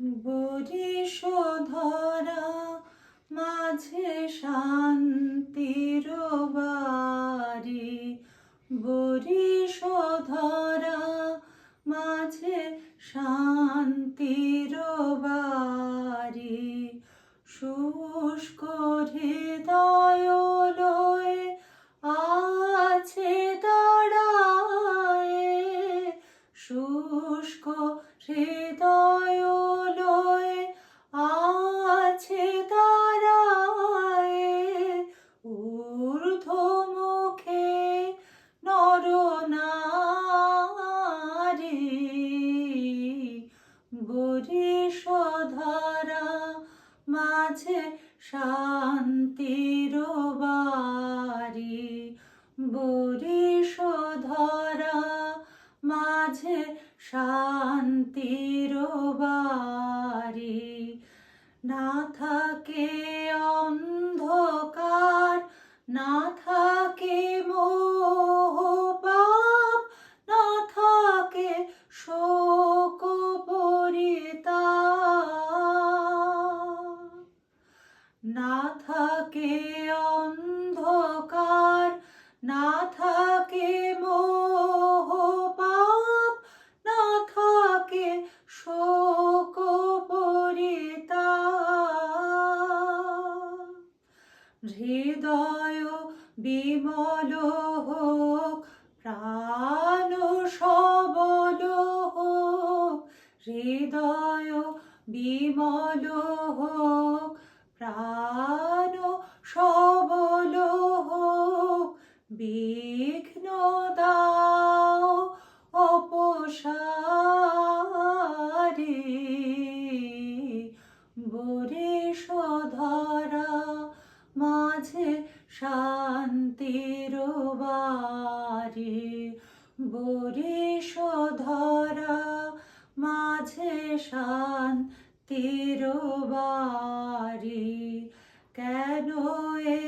Boris ধরা মাঝে শান্তির বাড়ি। বুড়ি ধরা মাঝে শান্তির বাড়ি। শুষ্ক মাঝে শান্তির বাড়ি। বরিশ ধরা মাঝে শান্তির বাড়ি। না থাকে অন্ধকার হৃদয় বিমল হোক, প্রাণ সবল হোক, হৃদয় বিমল হোক, প্রাণ সবল হোক, বিঘ্ন দাও অপসারি বরিশ বরিশ ধরা মাঝে শান্তির বাড়ি। কেন এ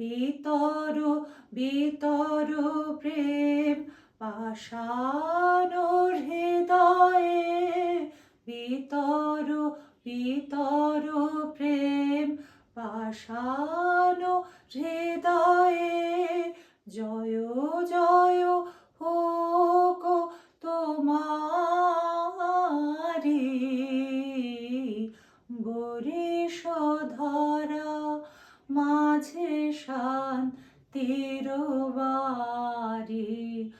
বিতর বিতর প্রেম পাষাণ হৃদয়ে। বিতর বিতর প্রেম পাষাণ হৃদয়ে। জয় জয় বাড়ি।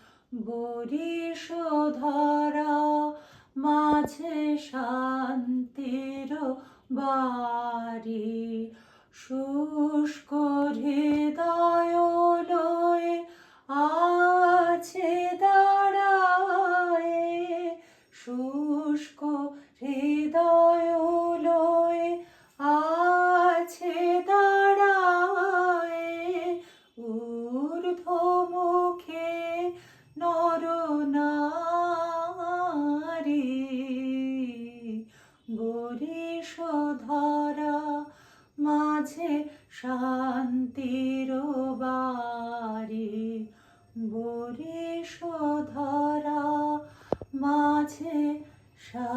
বরিশ ধরা মাঝে শান্তির বাড়ি। শুষ্ক মাঝে শান্তির বাড়ি বরিশ ধরা মাঝে শান্তি